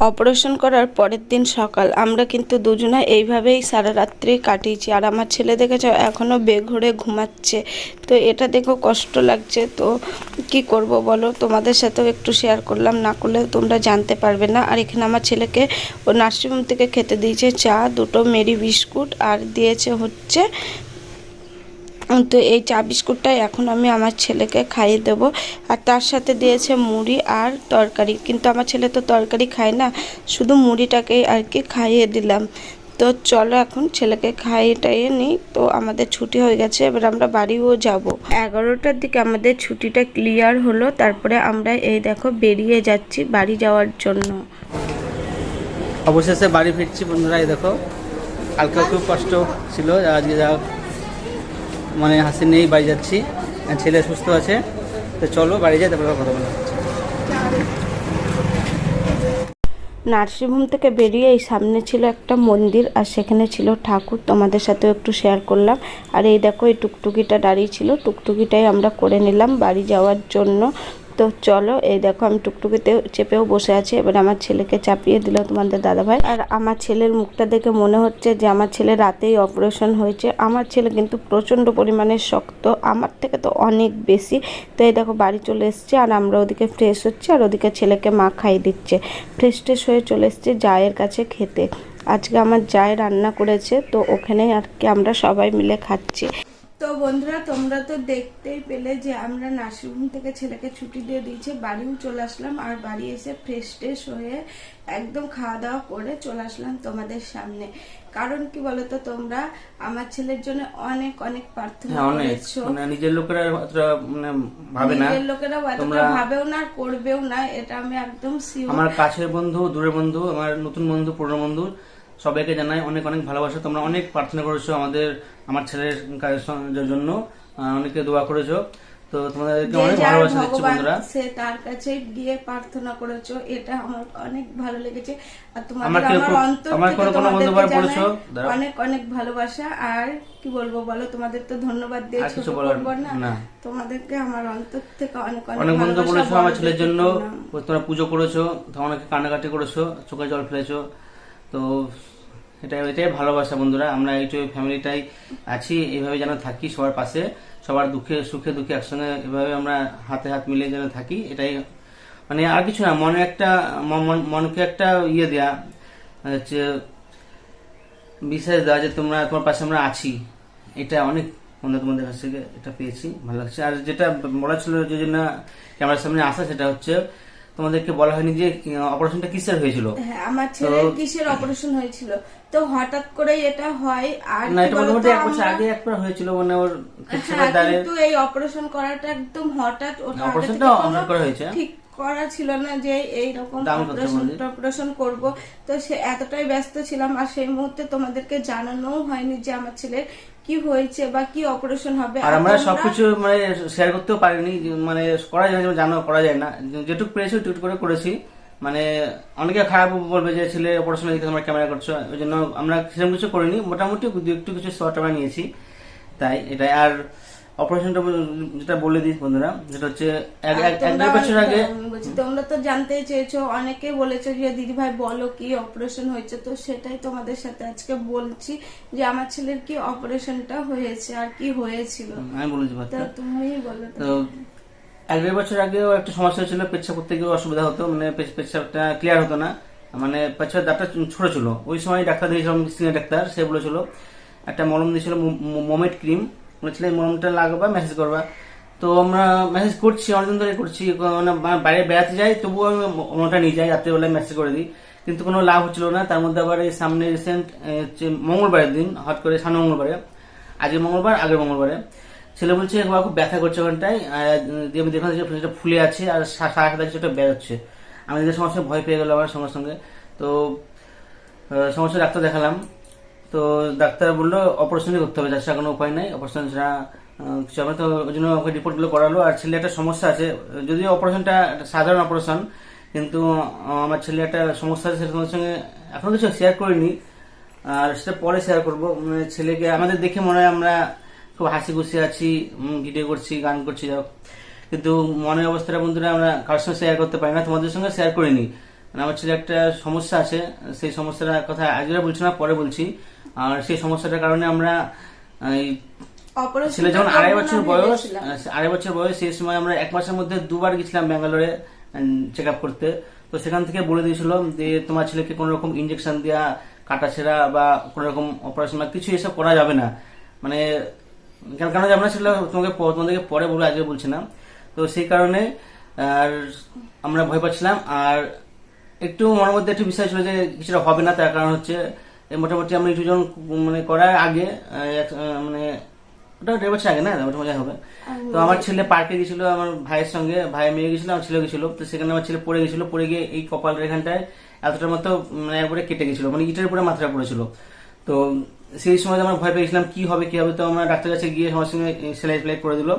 Operation করার পরের দিন সকাল। আমরা কিন্তু দুজনে এইভাবেই সারা রাত্রি কাটিয়েছি। আর আমার ছেলে দেখেছ এখনও বেঘরে ঘুমাচ্ছে। তো এটা দেখো কষ্ট লাগছে। তো কি করব বলো? তোমাদের সাথেও একটু শেয়ার করলাম। না করলে তোমরা জানতে পারবে না। আর এখানে আমার ছেলেকে ও নার্সিংহোম থেকে খেতে দিয়েছে চা, দুটো মেরি বিস্কুট, আর দিয়েছে হচ্ছে তো এই চা বিস্কুটটাই এখন আমি আমার ছেলেকে খাইয়ে দেব। আর তার সাথে দিয়েছে মুড়ি আর তরকারি। কিন্তু আমার ছেলে তো তরকারি খায় না, শুধু মুড়িটাকেই আর কি খাইয়ে দিলাম। তো চলো এখন ছেলেকে খাইয়ে টাইয়ে নিই। তো আমাদের ছুটি হয়ে গেছে, এবার আমরা বাড়িও যাব। এগারোটার দিকে আমাদের ছুটিটা ক্লিয়ার হলো। তারপরে আমরা এই দেখো বেরিয়ে যাচ্ছি বাড়ি যাওয়ার জন্য। অবশেষে বাড়ি ফিরছি বন্ধুরা, এই দেখো। কালকে খুব কষ্ট ছিল, আজকে যা মানে হাসি নেই, বাড়ি যাচ্ছি। ছেলে সুস্থ আছে। তো চলো, বাড়ি যাই, তারপরে কথা বলা নার্সিংহোম থেকে বেরিয়ে এই সামনে ছিল একটা মন্দির, আর সেখানে ছিল ঠাকুর। তোমাদের সাথেও একটু শেয়ার করলাম। আর এই দেখো, এই টুকটুকিটা দাঁড়িয়ে ছিল। টুকটুকিটাই আমরা করে নিলাম বাড়ি যাওয়ার জন্য। তো চলো, এই দেখো আমি টুকটুকিতে চেপেও বসে আছি। এবার আমার ছেলেকে চাপিয়ে দিল তোমাদের দাদাভাই। আর আমার ছেলের মুখটা দেখে মনে হচ্ছে যে আমার ছেলে রাতেই অপারেশন হয়েছে। আমার ছেলে কিন্তু প্রচণ্ড পরিমাণে শক্ত, আমার থেকে তো অনেক বেশি। তো এই দেখো, বাড়ি চলে এসছে আর আমরা ওদিকে ফ্রেশ হচ্ছে আর ওদিকে ছেলেকে মা খাইয়ে দিচ্ছে। ফ্রেশ ট্রেশ হয়ে চলে এসছে জায়ের কাছে খেতে। আজকে আমার জায় রান্না করেছে, তো ওখানে আর কি আমরা সবাই মিলে খাচ্ছি। তো বন্ধুরা তোমরা তো দেখতেই পেলে যে আমরা নার্সিংহোম থেকে ছেলেকে ছুটি দিয়ে দিয়েছে বাড়িও চলে আসলাম আর বাড়ি এসে ফ্রেশ ট্রেশ হয়ে একদম খাওয়া দাওয়া করে চলে আসলাম তোমাদের সামনে। কারণ কি বলতো তোমরা আমার ছেলের জন্য অনেক অনেক প্রার্থনা হ্যাঁ করেছ। মানে নিজের লোকেরা অতটা মানে ভাবে না। নিজের লোকেরা ভাবেও না করবেও না এটা আমি একদম আমার কাছের বন্ধু দূরের বন্ধু আমার নতুন বন্ধু পুরনো বন্ধু সবাইকে জানাই অনেক অনেক ভালোবাসা। তোমরা অনেক প্রার্থনা করেছ আমাদের আমার ছেলের কাজের জন্য। অনেকে দোয়া করেছ। তো তোমাদেরকে অনেক ভালোবাসা দিচ্ছি বন্ধুরা। সে তার কাছে গিয়ে প্রার্থনা করেছ এটা আমার অনেক ভালো লেগেছে। আর তোমাদের আমার অন্তর আমার থেকে কোনো কোনো বন্ধু বার বলেছ? অনেক অনেক ভালোবাসা। আর কি বলব বলো তোমাদের তো ধন্যবাদ দিয়ে ছোট বলার না। তোমাদেরকে আমার অন্তর থেকে অনেক অনেক বন্ধু ভালোবাসা, বলেছ আমার ছেলের জন্য। তোমরা পুজো করেছ তো অনেকে কান্নাকাটি করেছ চোখে জল ফেলেছো। তো এটাই এটাই ভালোবাসা বন্ধুরা। আমরা এইটু ফ্যামিলিটাই আছি, এইভাবে যেন থাকি সবার পাশে। সবার দুঃখে, সুখে দুঃখে একসঙ্গে এভাবে আমরা হাতে হাত মিলিয়ে যেন থাকি, এটাই মানে আর কিছু না, মনে একটা, মন- মনকে একটা ইয়ে দেয়া, হচ্ছে বিশ্বাস দেওয়া যে তোমরা, তোমার পাশে আমরা আছি। এটা অনেক বন্ধু তোমাদের কাছ থেকে এটা পেয়েছি, ভালো লাগছে। আর যেটা বলা ছিল যে না ক্যামেরার সামনে আসা, সেটা হচ্ছে তোমাদেরকে বলা হয়নি যে অপারেশনটা কিসের হয়েছিল? হ্যাঁ আমার ছেলের কিসের অপারেশন হয়েছিল? তো হঠাৎ করে এটা হয় আর না এটা মোটামুটি এক বছর আগে একবার হয়েছিল মানে ওর হ্যাঁ কিন্তু এই অপারেশন করাটা একদম হঠাৎ ওটা অপারেশনটা কোনো হয়েছে। ঠিক করা ছিল না যে এইরকম অপারেশন অপারেশন করব। তো সে এতটাই ব্যস্ত ছিলাম আর সেই মুহূর্তে তোমাদেরকে জানানোও হয়নি যে আমার ছেলের কি হয়েছে বা কি অপারেশন হবে আর আমরা সবকিছু মানে শেয়ার করতেও পারিনি মানে করা যায় না জানো করা যায় না। যেটুকু পেরেছি টুইট করে করেছি। মানে অনেকে খারাপ বলবে যে ছেলে অপারেশন দিকে তোমরা ক্যামেরা করছ। ওই জন্য আমরা সেরকম কিছু করিনি। মোটামুটি একটু কিছু শর্ট আমরা নিয়েছি। তাই এটাই। আর অপারেশনটা যেটা বলে দিই বন্ধুরা যেটা হচ্ছে এক দেড় বছর আগে বলছি, তোমরা তো জানতেই চেয়েছো অনেকে বলেছ যে দিদি ভাই বলো কি অপারেশন হয়েছে তো সেটাই তোমাদের সাথে আজকে বলছি যে আমার ছেলের কি অপারেশনটা হয়েছে আর কি হয়েছিল। আমি বলেছি তো তুমি বলো তো। এক দেড় বছর আগেও একটা সমস্যা হয়েছিল পেচ্ছাপ করতে গিয়ে অসুবিধা হতো মানে পেচ- পেচ্ছাপটা ক্লিয়ার হতো না। মানে পেচ্ছাপের দাঁতটা ছোট ছিল। ওই সময় ডাক্তার দিয়েছিলাম সিনিয়র ডাক্তার সে বলেছিল একটা মলম দিয়েছিল মোমেট ক্রিম। বলেছিল মলমটা লাগাবা মেসেজ করবা। তো আমরা মেসেজ করছি, অনেকদিন ধরে করছি মানে বাইরে বেড়াতে যাই, তবুও আমি মলমটা নিয়ে যাই, রাত্রেবেলায় মেসেজ করে দিই। কিন্তু কোনো লাভ হচ্ছিল না। তার মধ্যে আবার এই সামনে রিসেন্ট হচ্ছে মঙ্গলবারের দিন হট করে সামনে মঙ্গলবারে, আজকে মঙ্গলবার, আগের মঙ্গলবারে। ছেলে বলছে বাবা, খুব ব্যথা করছে ওখানটায় দিয়ে আমি দেখলাম যে সেটা ফুলে আছে আর সারা সাদা কিছুটা বেরোচ্ছে। আমি দেখে সমস্যা ভয় পেয়ে গেল আমার সঙ্গে সঙ্গে। তো সমস্যা ডাক্তার দেখালাম। তো ডাক্তার বলল অপারেশনই করতে হবে, যার কোনো উপায় নাই অপারেশন ছাড়া কিছু হবে তো ওই জন্য ওকে রিপোর্টগুলো করালো। আর ছেলে একটা সমস্যা আছে, যদিও অপারেশনটা সাধারণ অপারেশন কিন্তু আমার ছেলে একটা সমস্যা আছে, সেটা তোমার সঙ্গে এখনও কিছু শেয়ার করিনি। আর সেটা পরে শেয়ার করব। মানে ছেলেকে, আমাদের দেখে মনে হয় আমরা খুব হাসি খুশি আছি ভিডিও করছি, গান করছি হোক। কিন্তু মনের অবস্থাটা বন্ধুরা আমরা কারোর সঙ্গে শেয়ার করতে পারি না, তোমাদের সঙ্গে শেয়ার করিনি। মানে আমার ছেলে একটা সমস্যা আছে, সেই সমস্যাটার কথা আজকে বলছি না, পরে বলছি। আর সেই সমস্যাটার কারণে আমরা ছেলে যখন আড়াই বছর বয়স আড়াই বছর বয়স সেই সময় আমরা এক মাসের মধ্যে দুবার গেছিলাম ব্যাঙ্গালোরে চেক আপ করতে। তো সেখান থেকে বলে দিয়েছিল যে তোমার ছেলেকে কোনো রকম ইঞ্জেকশন দেওয়া কাটা ছেঁড়া বা কোনো রকম অপারেশন বা কিছু এসব করা যাবে না। মানে কেন কেন যাবে না সেটা তোমাকে তোমাদেরকে পরে বলে আজকে বলছি না। তো সেই কারণে আর আমরা ভয় পাচ্ছিলাম। আর একটু মনের মধ্যে একটু বিষয় ছিল যে কিছুটা হবে না তার কারণ হচ্ছে মোটামুটি আমরা ইনফিউশন মানে করার আগে মানে ওটা দেড় বছর আগে না মোটামুটি হবে তো আমার ছেলে পার্কে গেছিল আমার ভাইয়ের সঙ্গে ভাই মেয়ে গেছিল আমার ছেলে গেছিল। তো সেখানে আমার ছেলে পড়ে গেছিল পড়ে গিয়ে এই কপালের এখানটায় এতটার মতো মানে একবারে কেটে গেছিল মানে ইটের উপরে মাথাটা পড়েছিল। তো সেই সময় আমরা ভয় পেয়েছিলাম কি হবে কি হবে? তো আমরা ডাক্তার কাছে গিয়ে সবার সঙ্গে সেলাই সেলাই করে দিল।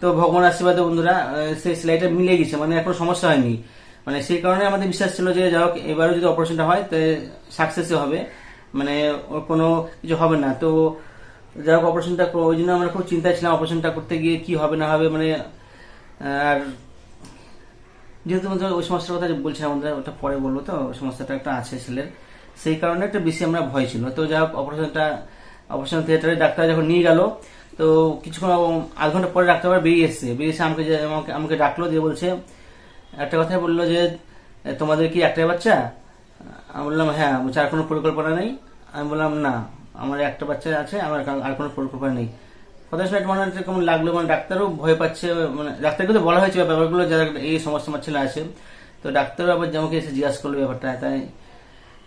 তো ভগবান আশীর্বাদে বন্ধুরা সেই সেলাইটা মিলে গেছে মানে এখন সমস্যা হয়নি। মানে সেই কারণে আমাদের বিশ্বাস ছিল যে যাই হোক এবারও যদি অপারেশনটা হয় তো সাকসেসই হবে। মানে ওর কোনো কিছু হবে না। তো যাই হোক অপারেশনটা ওই জন্য আমরা খুব চিন্তায় ছিলাম অপারেশনটা করতে গিয়ে কি হবে, না হবে মানে আর যেহেতু ওই সমস্যার কথা বলছিলাম বন্ধুরা ওটা পরে বলব তো, ওই সমস্যাটা একটা আছে ছেলের। সেই কারণে একটা বেশি আমরা ভয় ছিল। তো যাই হোক অপারেশনটা অপারেশন থিয়েটারে ডাক্তার যখন নিয়ে গেল, তো কিছুক্ষণ আধ ঘণ্টা পরে ডাক্তার আবার বেরিয়ে এসছে। বেরিয়ে এসে আমাকে আমাকে ডাকলো, দিয়ে বলছে একটা কথাই বলল যে, তোমাদের কি একটাই বাচ্চা? আমি বললাম হ্যাঁ বলছে আর কোনো পরিকল্পনা নেই? আমি বললাম না আমার একটা বাচ্চা আছে আমার আর- কোনো পরিকল্পনা নেই। কথা শুনে মনে হচ্ছে কেমন লাগল মানে ডাক্তারও ভয় পাচ্ছে মানে ডাক্তারকে তো বলা হয়েছে ব্যাপারগুলো যারা এই সমস্যা আমার ছেলে আছে। তো ডাক্তারও আবার আমাকে এসে জিজ্ঞাসা করল ব্যাপারটা তাই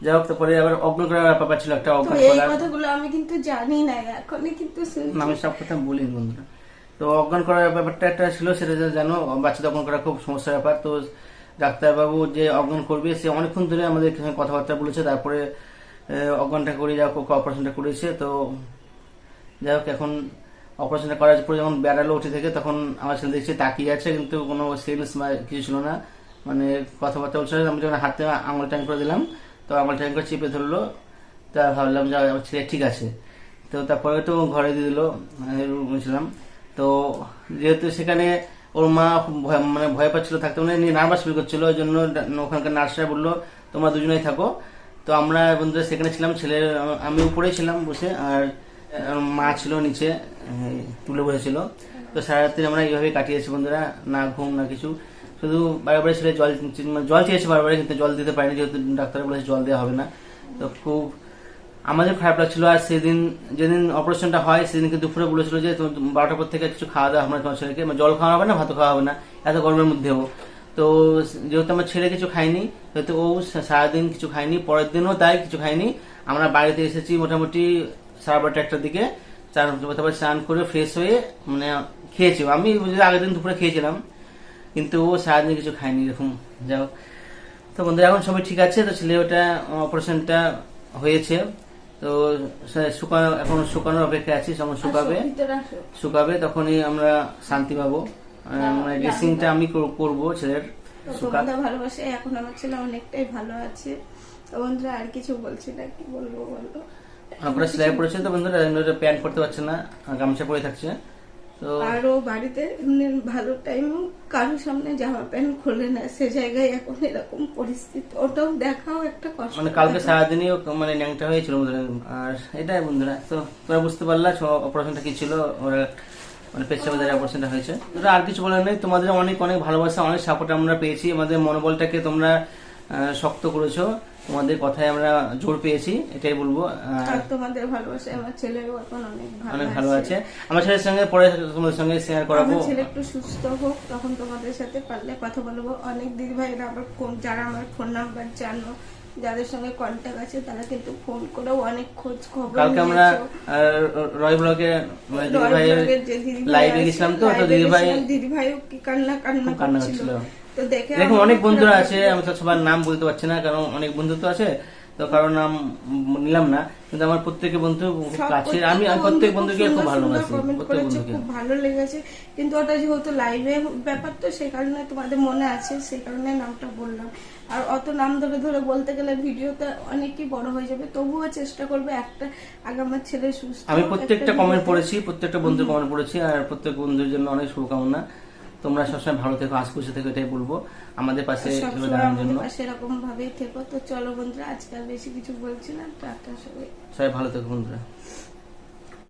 যাই হোক তারপরে আবার অজ্ঞান করার ব্যাপার ছিল একটা তো অজ্ঞান করার। কথাগুলো আমি কিন্তু জানি না এখনই কিন্তু আমি সব কথা বলি বন্ধুরা। তো অজ্ঞান করার ব্যাপারটা একটা ছিল সেটা জানো বাচ্চাদের অজ্ঞান করা খুব সমস্যার ব্যাপার। তো ডাক্তারবাবু যে অজ্ঞান করবে, সে অনেকক্ষণ ধরে আমাদের কথাবার্তা বলেছে, তারপরে অজ্ঞানটা করে যা অপারেশনটা করেছে, তো যাই হোক, এখন অপারেশনটা করার পরে যখন বেড়ালো উঠে থেকে, তখন আমার ছেলে দেখছে তাকিয়ে আছে, কিন্তু কোনো সেন্স বা কিছু ছিল না। মানে কথাবার্তা বলছিল আমি যখন হাতে আঙুল টাইম করে দিলাম, তো আঙুল টাইম করে চেপে ধরলো, তা ভাবলাম যে আমার ছেলে ঠিক আছে। তো তারপরে তো ঘরে দিয়ে দিল ছিলাম তো যেহেতু সেখানে ওর মা মানে ভয় পাচ্ছিল, থাকতে মানে নার্ভাস ফিল করছিল, ওই জন্য ওখানকার নার্সরা বলল, তোমরা দুজনেই থাকো। তো আমরা বন্ধুরা সেখানে ছিলাম, ছেলের, আমি উপরে ছিলাম বসে, আর মা ছিল নিচে তুলে বসেছিল। তো সারা রাত্রি আমরা এইভাবে কাটিয়েছি বন্ধুরা, না ঘুম, না কিছু। শুধু বারে বারে ছেলে জল মানে জল চেয়েছে বারবার কিন্তু জল দিতে পারিনি, যেহেতু ডাক্তার বলেছে জল দেওয়া হবে না। তো খুব আমাদের খারাপ লাগছিল, আর সেদিন যেদিন অপারেশনটা হয় সেদিন কিন্তু দুপুরে বলেছিল যে বারোটার পর থেকে কিছু খাওয়া দাওয়া হবে তোমার ছেলেকে। মানে জল খাওয়া হবে না ভাত খাওয়া হবে না, এত গরমের মধ্যেও। তো যেহেতু আমার ছেলে কিছু খায়নি, সেহেতু ও সারাদিন কিছু খায়নি, পরের দিনও তাই কিছু খায়নি। আমরা বাড়িতে এসেছি মোটামুটি সাড়ে বারোটা, একটার দিকে। চান তারপর স্নান করে ফ্রেশ হয়ে মানে খেয়েছি। আমি আগের দিন দুপুরে খেয়েছিলাম, কিন্তু ও সারাদিন কিছু খায়নি এরকম। যাও তো বন্ধুরা, এখন সবাই ঠিক আছে। তো ছেলে ওটা অপারেশনটা হয়েছে। তো শুকানো এখন শুকানোর অপেক্ষা আছি যখন শুকাবে। শুকাবে তখনই আমরা শান্তি পাবো। মানে ড্রেসিংটা আমি করব ছেলের ভালোবাসে এখন আমার ছেলে অনেকটাই ভালো আছে। তো বন্ধুরা আর কিছু বলছি না কি বলব বলো? আপনারা সেলাই পড়েছেন তো বন্ধুরা? প্যান্ট পরতে পারছে না গামছা পরে থাকছে। আর ও বাড়িতে ভালো টাইম কারোর সামনে জামা প্যান্ট খোলে না সে জায়গায় এখন এরকম পরিস্থিতি ওটাও দেখাও একটা কষ্ট মানে কালকে সারাদিনই মানে ন্যাংটা হয়েছিল আর এটাই বন্ধুরা তো তোমরা বুঝতে পারলা অপারেশনটা কি ছিল ওরা মানে পেচ্ছাপের অপারেশনটা হয়েছে। আর কিছু বলার নেই তোমাদের অনেক অনেক ভালোবাসা অনেক সাপোর্ট আমরা পেয়েছি। আমাদের মনোবলটাকে তোমরা শক্ত করেছ। তোমাদের কথায় আমরা জোর পেয়েছি এটাই বলব। আর তোমাদের ভালোবাসে আমার ছেলেও এখন অনেক ভালো অনেক ভালো আছে। আমার ছেলের সঙ্গে পরে তোমাদের সঙ্গে শেয়ার করাবো। আমার ছেলে একটু সুস্থ হোক তখন তোমাদের সাথে পারলে কথা বলব। অনেক দিদি ভাইরা আবার যারা আমার ফোন নাম্বার জানো যাদের সঙ্গে কন্ট্যাক্ট আছে তারা কিন্তু ফোন করেও অনেক খোঁজ খবর কালকে আমরা। রয় ব্লগে মানে দিদি রয় ভাইয়ের ব্লগের যে দিদি ভাই লাইভে গেছিলাম তো তো live দিদি ভাই দিদি ভাইও কি কান্না কান্না কান্না করছিল। দেখে অনেক বন্ধুরা আছে আমি তো সবার নাম বলতে পারছি না কারণ অনেক বন্ধু তো আছে তো কারোর নাম নিলাম না কিন্তু আমার প্রত্যেকের বন্ধু কাছের আমি প্রত্যেক বন্ধুকে খুব ভালোবাসি প্রত্যেক বন্ধুকে। খুব ভালো লেগেছে কিন্তু ওটা যেহেতু লাইভে ব্যাপার তো সেই কারণে তোমাদের মনে আছে সেই কারণে নামটা বললাম। আর অত নাম ধরে ধরে বলতে গেলে ভিডিওটা অনেকই বড় হয়ে যাবে তবুও চেষ্টা করবে একটা আগে আমার ছেলে সুস্থ আমি প্রত্যেকটা কমেন্ট পড়েছি প্রত্যেকটা বন্ধুর কমেন্ট পড়েছি আর প্রত্যেক বন্ধুর জন্য অনেক শুভকামনা। তোমরা সবসময় ভালো থেকো আজ খুশি থেকো এটাই বলব। আমাদের পাশে সেরকম দাঁড়ানোর জন্য। ভাবেই থেকো। তো চলো বন্ধুরা আজকাল বেশি কিছু বলছি না। টাটা সবাই। সবাই ভালো থেকো বন্ধুরা।